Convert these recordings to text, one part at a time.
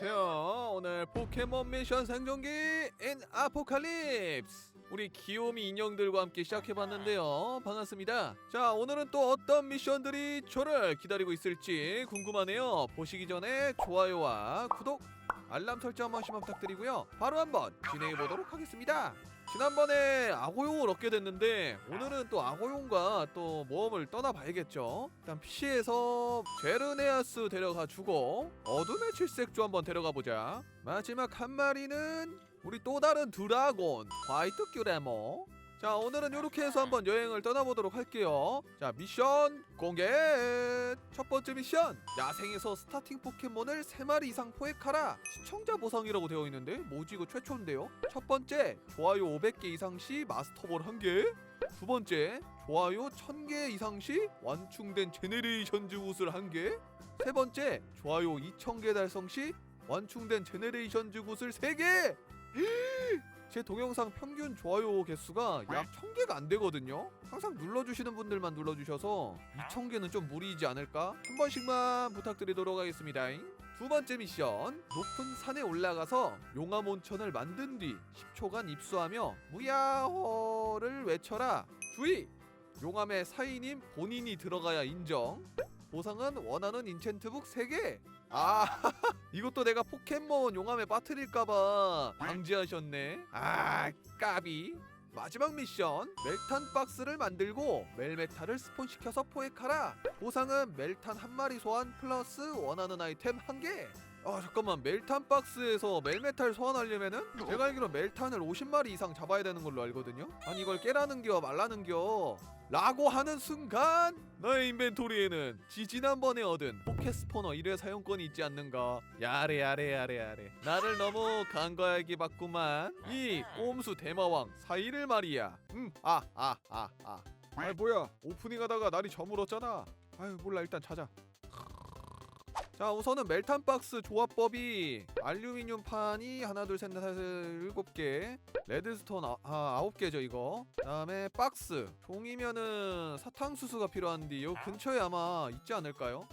안녕하세요. 오늘 포켓몬 미션 생존기 인 아포칼립스. 우리 귀요미 인형들과 함께 시작해봤는데요. 반갑습니다. 자, 오늘은 또 어떤 미션들이 저를 기다리고 있을지 궁금하네요. 보시기 전에 좋아요와 구독, 알람 설정 한 번씩만 부탁드리고요. 바로 한번 진행해보도록 하겠습니다. 지난번에 악어용을 얻게 됐는데 오늘은 또 악어용과 또 모험을 떠나봐야겠죠. 일단 PC에서 제르네아스 데려가 주고 어둠의 칠색조 한번 데려가 보자. 마지막 한 마리는 우리 또 다른 드라곤 화이트 큐레모. 자 오늘은 이렇게 해서 한번 여행을 떠나보도록 할게요. 자 미션 공개. 첫 번째 미션 야생에서 스타팅 포켓몬을 3마리 이상 포획하라. 시청자 보상이라고 되어 있는데 뭐지 이거 최초인데요. 첫 번째 좋아요 500개 이상 시 마스터볼 1개. 두 번째 좋아요 1000개 이상 시 완충된 제네레이션즈 굿을 1개. 세 번째 좋아요 2000개 달성 시 완충된 제네레이션즈 굿을 3개. 제 동영상 평균 좋아요 개수가 약 1000개가 안 되거든요. 항상 눌러주시는 분들만 눌러주셔서 2000개는 좀 무리이지 않을까? 한 번씩만 부탁드리도록 하겠습니다. 두 번째 미션 높은 산에 올라가서 용암 온천을 만든 뒤 10초간 입수하며 무야호를 외쳐라. 주의! 용암의 사인인 본인이 들어가야 인정. 보상은 원하는 인챈트북 3개. 아, 이것도 내가 포켓몬 용암에 빠뜨릴까봐 방지하셨네. 아, 까비. 마지막 미션 멜탄 박스를 만들고 멜메탈을 스폰시켜서 포획하라 보상은 멜탄 한 마리 소환 플러스 원하는 아이템 한 개. 아 잠깐만 멜탄 박스에서 멜메탈 소환하려면은 제가 알기로 멜탄을 50마리 이상 잡아야 되는 걸로 알거든요 아니 이걸 깨라는겨 말라는겨 라고 하는 순간 나의 인벤토리에는 지 지난번에 얻은 포켓 스포너 1회 사용권이 있지 않는가? 야래 야래 야래 야래. 나를 너무 간과하게 봤구만. 이 꼼수 대마왕 사이를 말이야. 음아 아아 아. 아 뭐야. 오프닝 하다가 날이 저물었잖아. 아유 몰라 일단 찾아 자 우선은 멜탄 박스 조합법이 알루미늄 판이 하나 둘 셋 넷 다섯 일곱 개 레드스톤 아, 아 아홉 개죠 이거. 그 다음에 박스. 종이면은 사탕수수가 필요한데 요. 근처에 아마 있지 않을까요?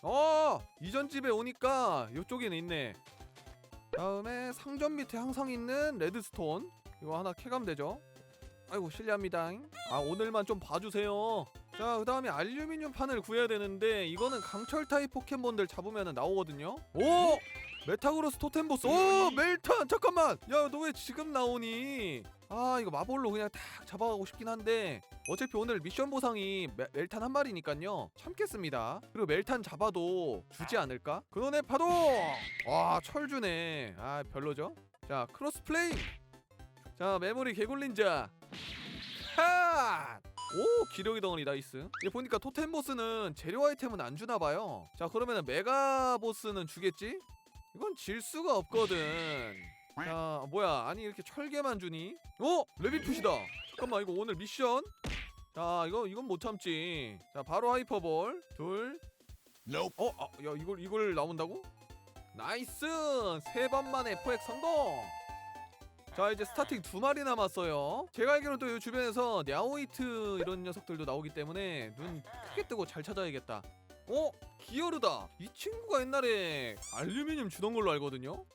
어 이전 집에 오니까 요쪽에는 있네. 다음에 상점 밑에 항상 있는 레드스톤. 이거 하나 캐가면 되죠? 아이고 실례합니다 아 오늘만 좀 봐주세요 자, 그 다음에 알루미늄 판을 구해야 되는데 이거는 강철 타입 포켓몬들 잡으면 나오거든요. 오! 메타그로스 토템 보스. 오! 멜탄! 잠깐만! 야, 너 왜 지금 나오니? 아, 이거 마볼로 그냥 탁 잡아가고 싶긴 한데 어차피 오늘 미션 보상이 메, 멜탄 한 마리니까요. 참겠습니다. 그리고 멜탄 잡아도 주지 않을까? 근원의 파도! 와, 철 주네. 아, 별로죠? 자, 크로스 플레이! 자, 메모리 개굴린자. 핫! 오 기력의 덩어리 나이스. 얘 보니까 토템 보스는 재료 아이템은 안 주나봐요. 자 그러면은 메가 보스는 주겠지? 이건 질 수가 없거든. 자 뭐야? 아니 이렇게 철개만 주니? 어? 레비풋이다. 잠깐만 이거 오늘 미션? 자 이거 이건 못 참지. 자 바로 하이퍼볼. 둘. 어? 아, 야 이걸 이걸 나온다고? 나이스! 세 번 만에 포획 성공 자 이제 스타팅 두 마리 남았어요. 제가 알기로는 또 이 주변에서 냐오이트 이런 녀석들도 나오기 때문에 눈 크게 뜨고 잘 찾아야겠다. 어? 기어르다. 이 친구가 옛날에 알루미늄 주던 걸로 알거든요? 어?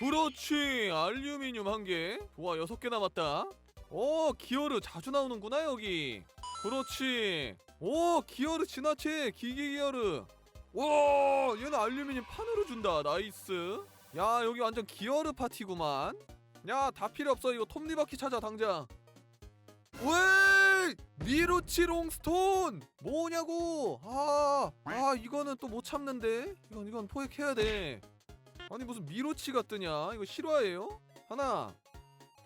그렇지. 알루미늄 한개. 좋아 여섯 개 남았다. 오 기어르 자주 나오는구나 여기. 그렇지. 오 기어르 지나치. 기기 기어르. 와 얘는 알루미늄 판으로 준다. 나이스. 야 여기 완전 기어르 파티구만 야 다 필요 없어. 이거 톱니바퀴 찾아 당장. 왜? 미로치 롱 스톤! 뭐냐고! 아, 아 이거는 또 못 참는데? 이건 이건 포획해야 돼. 아니 무슨 미로치가 뜨냐? 이거 실화예요? 하나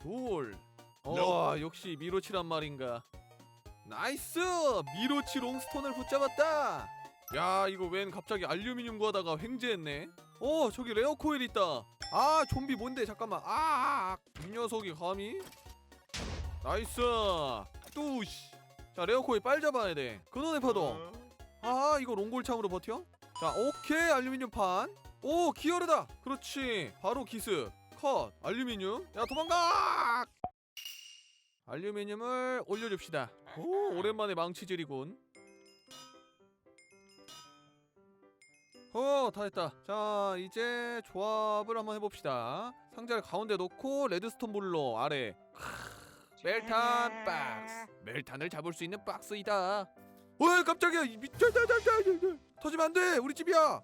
둘어 역시 미로치란 말인가. 나이스! 미로치 롱스톤을 붙잡았다! 야 이거 웬 갑자기 알루미늄 구하다가 횡재했네? 어 저기 레어 코일 있다 아 좀비 뭔데? 잠깐만. 아, 이 녀석이 감히? 나이스. 뚜시 자 레어코일 빨리 잡아야 돼. 근원의 파동. 아 이거 롱골창으로 버텨? 자 오케이. 알루미늄 판오 기어르다. 그렇지. 바로 기습. 컷. 알루미늄. 야 도망가! 알루미늄을 올려줍시다. 오 오랜만에 망치질이군 어, 다 했다. 자, 이제 조합을 한번 해봅시다. 상자를 가운데 놓고 레드스톤 볼로 아래. 크, 멜탄 박스. 멜탄을 잡을 수 있는 박스이다. 어, 깜짝이야. 이 미- 자, 자, 자, 자, 자, 자. 터지면 안 돼. 우리 집이야.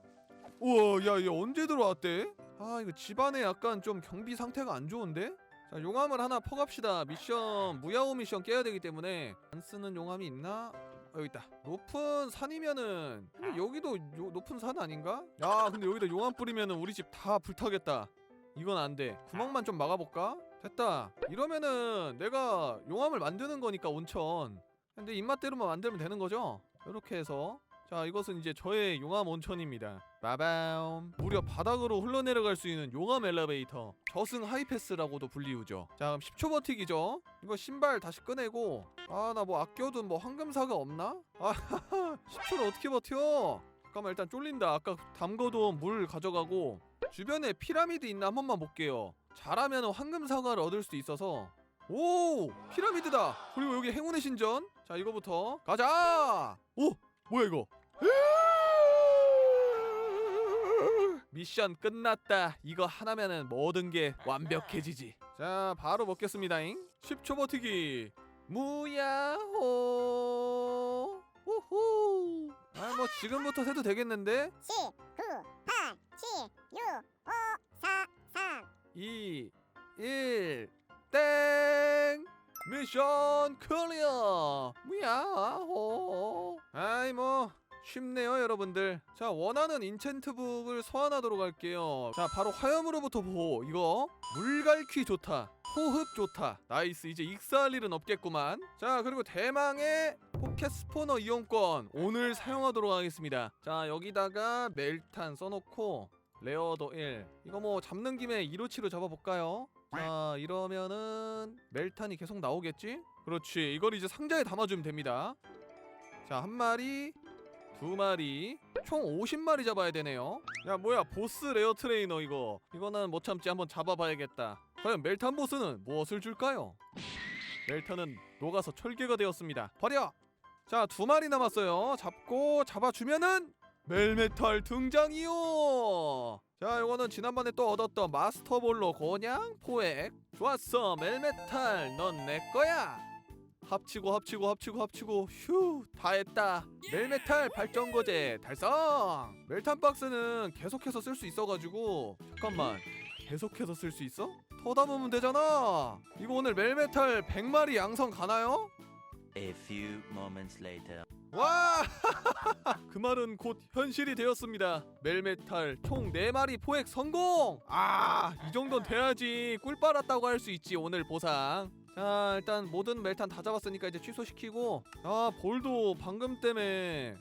우와, 야, 얘 언제 들어왔대? 아, 이거 집안에 약간 좀 경비 상태가 안 좋은데? 자, 용암을 하나 퍼갑시다. 미션 무야호 미션 깨야 되기 때문에 안 쓰는 용암이 있나? 어, 여기 있다. 높은 산이면은 근데 여기도 요, 높은 산 아닌가? 야, 근데 여기다 용암 뿌리면은 우리 집 다 불타겠다. 이건 안 돼. 구멍만 좀 막아볼까? 됐다. 이러면은 내가 용암을 만드는 거니까 온천. 근데 입맛대로만 만들면 되는 거죠? 이렇게 해서 자 이것은 이제 저의 용암 온천입니다. 빠밤. 무려 바닥으로 흘러내려갈 수 있는 용암 엘리베이터. 저승 하이패스라고도 불리우죠. 자 그럼 10초 버티기죠. 이거 신발 다시 꺼내고 아 나 뭐 아껴둔 뭐 황금사가 없나? 아 10초를 어떻게 버텨? 잠깐만 일단 쫄린다. 아까 담궈둔 물 가져가고 주변에 피라미드 있나 한 번만 볼게요. 잘하면 황금 사과를 얻을 수도 있어서 오 피라미드다. 그리고 여기 행운의 신전. 자 이거부터 가자. 오 뭐야 이거? 미션 끝났다. 이거 하나면은 모든 게 완벽해지지. 자 바로 먹겠습니다잉. 10초 버티기. 무야호. 우후. 아 뭐 지금부터 세도 되겠는데? 10, 9, 8, 7, 6, 5, 4, 3. 2 1 땡! 미션 클리어! 무야호! 아이 뭐 쉽네요 여러분들. 자 원하는 인챈트북을 소환하도록 할게요. 자 바로 화염으로부터 보호. 이거 물갈퀴 좋다 호흡 좋다 나이스. 이제 익사할 일은 없겠구만. 자 그리고 대망의 포켓 스포너 이용권. 오늘 사용하도록 하겠습니다. 자 여기다가 멜탄 써놓고 레어도 1 이거 뭐 잡는 김에 이로치로 잡아볼까요? 자 이러면은 멜탄이 계속 나오겠지? 그렇지. 이걸 이제 상자에 담아주면 됩니다. 자 한 마리 두 마리. 총 50마리 잡아야 되네요. 야 뭐야 보스 레어 트레이너 이거. 이거는 못 참지. 한번 잡아봐야겠다. 과연 멜탄 보스는 무엇을 줄까요? 멜탄은 녹아서 철개가 되었습니다. 버려! 자 두 마리 남았어요. 잡고 잡아주면은 멜메탈 등장이요! 자 이거는 지난번에 또 얻었던 마스터볼로 곤양 포획. 좋았어. 멜메탈 넌 내 거야 합치고 합치고 합치고 합치고 휴 다 했다 멜메탈 발전거제 달성 멜탄 박스는 계속해서 쓸 수 있어가지고 잠깐만 계속해서 쓸 수 있어? 더 담으면 되잖아 이거 오늘 멜메탈 100마리 양성 가나요? A few moments later. 와! 그 말은 곧 현실이 되었습니다. 멜메탈 총 4마리 포획 성공! 아, 이 정도는 돼야지 꿀 빨았다고 할 수 있지 오늘 보상. 자, 일단 모든 멜탄 다 잡았으니까 이제 취소시키고 아, 볼도 방금 때문에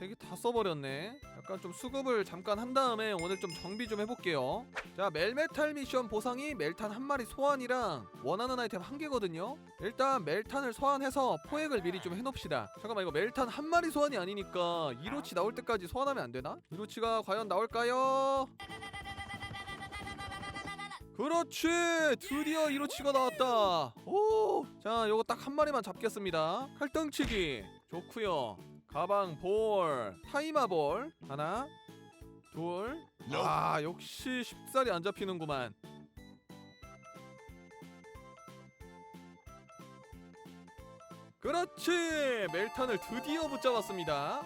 되게 다 써버렸네. 약간 좀 수급을 잠깐 한 다음에 오늘 좀 정비 좀 해볼게요. 자, 멜메탈 미션 보상이 멜탄 한 마리 소환이랑 원하는 아이템 한 개거든요. 일단 멜탄을 소환해서 포획을 미리 좀 해놓읍시다. 잠깐만 이거 멜탄 한 마리 소환이 아니니까 이로치 나올 때까지 소환하면 안 되나? 이로치가 과연 나올까요? 그렇지! 드디어 이로치가 나왔다. 오자 요거 딱 한 마리만 잡겠습니다. 칼등치기 좋구요. 가방 볼 타이마 볼. 하나 둘아 역시 쉽사리 안 잡히는구만. 그렇지! 멜탄을 드디어 붙잡았습니다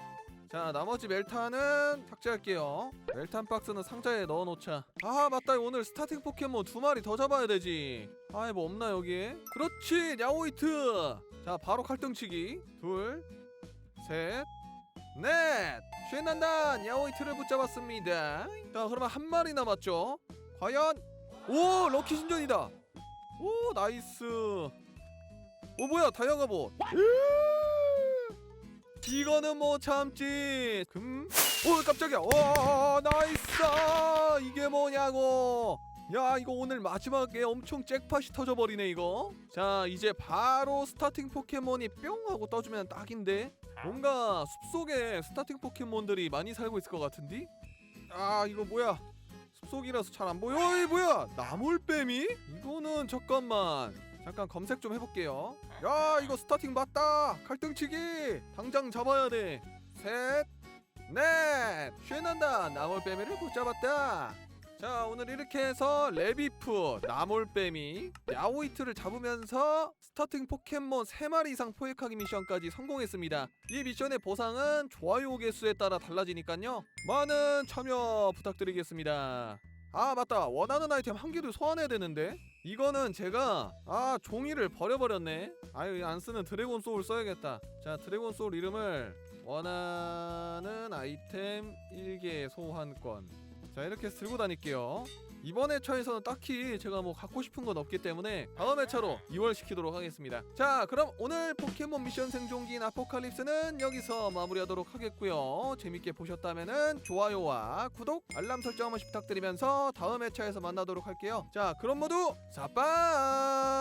자 나머지 멜탄은 삭제할게요. 멜탄 박스는 상자에 넣어놓자. 아 맞다. 오늘 스타팅 포켓몬 두 마리 더 잡아야 되지. 아이 뭐 없나 여기에 그렇지 야오이트. 자 바로 칼등치기. 둘셋넷. 쉔난단 야오이트를 붙잡았습니다. 자 그러면 한 마리 남았죠? 과연? 오 럭키 신전이다. 오 나이스. 오 뭐야 다이아가봇 이거는 못 참지 금? 오 깜짝이야. 와 나이스. 이게 뭐냐고. 야 이거 오늘 마지막에 엄청 잭팟이 터져버리네 이거. 자 이제 바로 스타팅 포켓몬이 뿅 하고 떠주면 딱인데 뭔가 숲속에 스타팅 포켓몬들이 많이 살고 있을 것 같은데 아 이거 뭐야? 숲속이라서 잘 안 보여. 어이 뭐야? 나물뱀이? 이거는 잠깐만 잠깐 검색 좀 해볼게요. 야 이거 스타팅 맞다. 칼등치기. 당장 잡아야 돼 셋넷. 넷 쉐난다. 나몰뱀이를 붙잡았다. 자 오늘 이렇게 해서 레비프 나몰뱀이 야오이트를 잡으면서 스타팅 포켓몬 3마리 이상 포획하기 미션까지 성공했습니다. 이 미션의 보상은 좋아요 개수에 따라 달라지니까요. 많은 참여 부탁드리겠습니다. 아 맞다. 원하는 아이템 한 개도 소환해야 되는데 이거는 제가 아 종이를 버려버렸네. 아유 안 쓰는 드래곤 소울 써야겠다. 자 드래곤 소울 이름을 원하는 아이템 1개 소환권. 자 이렇게 들고 다닐게요 이번 회차에서는 딱히 제가 뭐 갖고 싶은 건 없기 때문에 다음 회차로 이월시키도록 하겠습니다. 자 그럼 오늘 포켓몬 미션 생존기인 아포칼립스는 여기서 마무리하도록 하겠고요. 재밌게 보셨다면 좋아요와 구독 알람 설정 한 부탁드리면서 다음 회차에서 만나도록 할게요. 자 그럼 모두 사빠